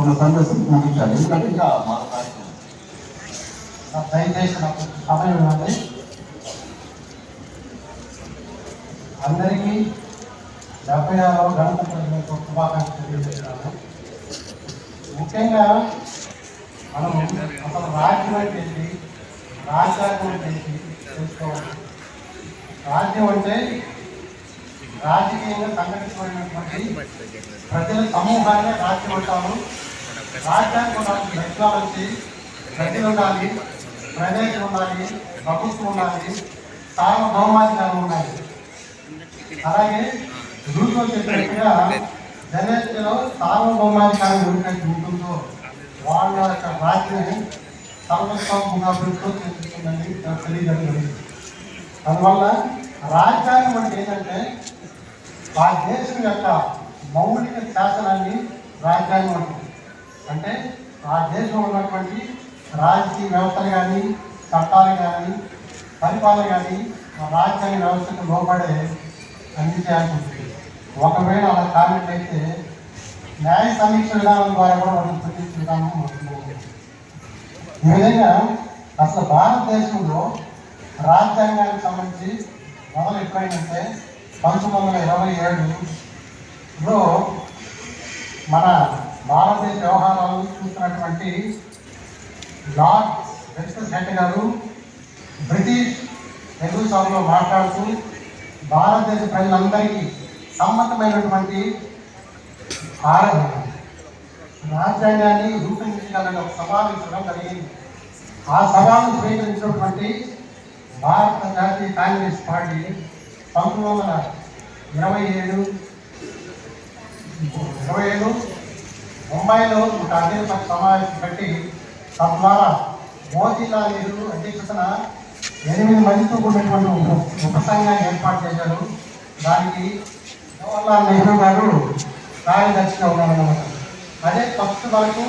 కొన్ని సందేశం ముగించాలి ఎందుకంటే ఇంకా దయచేసి నాకు సమయం ఇవ్వండి అందరికీ డెబ్బై ఆరవ గణతంత్ర శుభాకాంక్షలు. తెలియజేస్తున్నాను ముఖ్యంగా మనం అసలు రాజ్యం అంటే రాజ్యాంగం అంటే తెలుసుకోవాలి రాజ్యం అంటే రాజకీయంగా సంఘటితమైనటువంటి ప్రజల సమూహాన్ని రాజ్యం అంటారు రాజ్యాంగం ఉండాలి టెక్నాలజీ ప్రజలు ఉండాలి ప్రజలు ఉండాలి ప్రభుత్వం ఉండాలి సార్వభౌమాధికారం ఉండాలి. అలాగే రూల్స్లో చెప్పినట్టుగా జనరేషన్లో సార్వభౌమాధికారం ఉన్నట్టు ఉంటుందో వాళ్ళ యొక్క రాజ్యాన్ని సర్వస్వంగా ప్రభుత్వం చేస్తుందని నాకు తెలియజేయడం అందువల్ల రాజ్యాంగం అంటే ఏంటంటే ఆ దేశం యొక్క మౌలిక శాసనాన్ని రాజ్యాంగం అంటుంది అంటే ఆ దేశంలో ఉన్నటువంటి రాజకీయ వ్యవస్థలు కానీ చట్టాలు కానీ పరిపాలన కానీ ఆ రాజ్యాంగ వ్యవస్థకు లోపడే అన్ని ఉంటుంది ఒకవేళ అలా కానట్లయితే న్యాయ సమీక్ష విధానం ద్వారా కూడా మనం ప్రతిష్ఠ విధానం ఉంటుంది. ఈ విధంగా అసలు భారతదేశంలో రాజ్యాంగానికి సంబంధించి మొదలు ఎప్పుడైందంటే పంతొమ్మిది వందల ఇరవై ఏడులో మన భారతదేశ వ్యవహారాలను చూస్తున్నటువంటి లార్డ్ వెస్టర్ హెడ్ గారు బ్రిటిష్ తెలుగు సభలో మాట్లాడుతూ భారతదేశ ప్రజలందరికీ సమ్మతమైనటువంటి ఆరాధన. రాజ్యాంగాన్ని రూపొందించాలని ఒక సమావేశం జరిగింది. ఆ సభను స్వీకరించినటువంటి భారత జాతీయ కాంగ్రెస్ పార్టీ పంతొమ్మిది వందల ఇరవై ఏడు ఇరవై ఏడు ముంబైలో ఒక అధికార సమావేశం పెట్టి తద్వారా మోతీలాల్ నెహ్రూ అధ్యక్షతన ఎనిమిది మందితో కూడినటువంటి ఒక ఏర్పాటు చేశారు. దానికి జవహర్లాల్ నెహ్రూ గారు కార్యదర్శిగా ఉన్నారన్నమాట. అదే ఫస్ట్ వరకు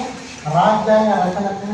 రాజ్యాంగ రచనకు